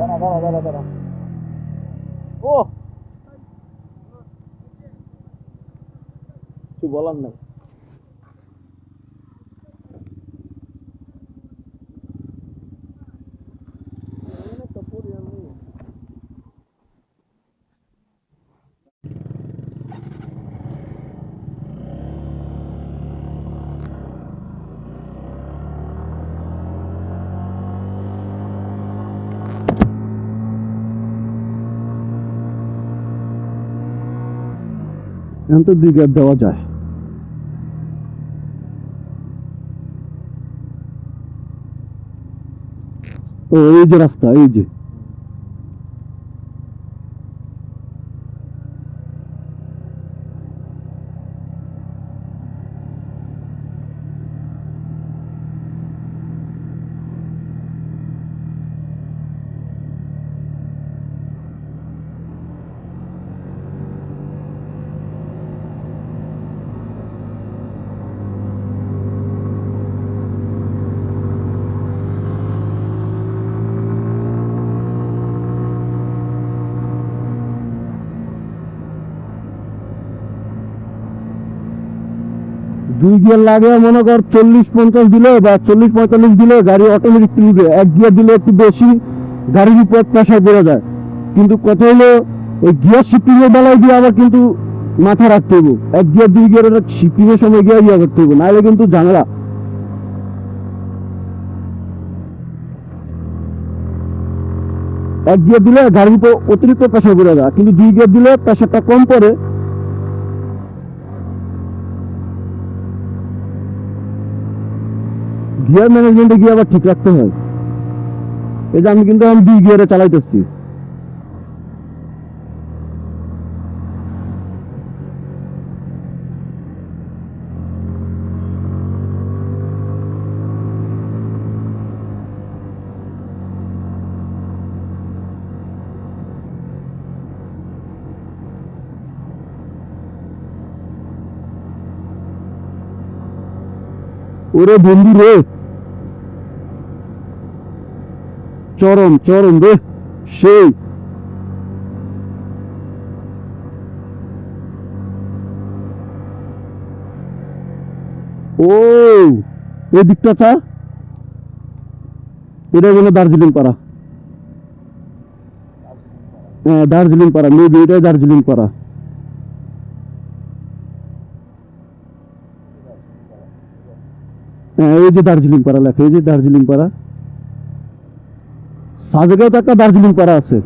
দাঁড়া দাঁড়া দাঁড়া দাঁড়া। ও কিছু বলার নাই। এখন তো দুই গ্যাপ দেওয়া যায়। ও এই যে রাস্তা এই যে। দুই গিয়ার লাগে, মনে কর, চল্লিশ পঞ্চাশ দিলে বা চল্লিশ পঁয়তাল্লিশ দিলে গাড়ি অটোমেটিক তুলবে। এক গিয়ার দিলে একটু বেশি গাড়ির উপর প্রেশার পড়ে যায়। কিন্তু কত হলো, ওই গিয়ার শিফটিং এর বেলায় দিয়ে আবার কিন্তু মাথা রাখতে হইব। এক গিয়ার, দুই গিয়ার শিফটিং এর সময় গিয়ে ইয়া করতে হইব নাহলে কিন্তু ঝামেলা। এক গিয়ার দিলে গাড়ির উপর অতিরিক্ত প্রেশার পড়ে যায়, কিন্তু দুই গিয়ার দিলে প্রেশারটা কম পড়ে। গিয়ার ম্যানেজমেন্টে গিয়ে আবার ঠিক রাখতে হয়। এই যে আমি কিন্তু আমি দুই গিয়ারে চালাইতেছি। ওরে বন্ধু রে! চরম চরম রে, সেই। ও, এই দিকটা চা এটা হলো দার্জিলিং পাড়া। হ্যাঁ দার্জিলিং পাড়া, মেবি এটাই দার্জিলিং পাড়া। হ্যাঁ এই যে দার্জিলিং পাড়া লেখা, এই যে দার্জিলিং পাড়া। সাজেগাঁও তো একটা দার্জিলিং পাড়া আছে।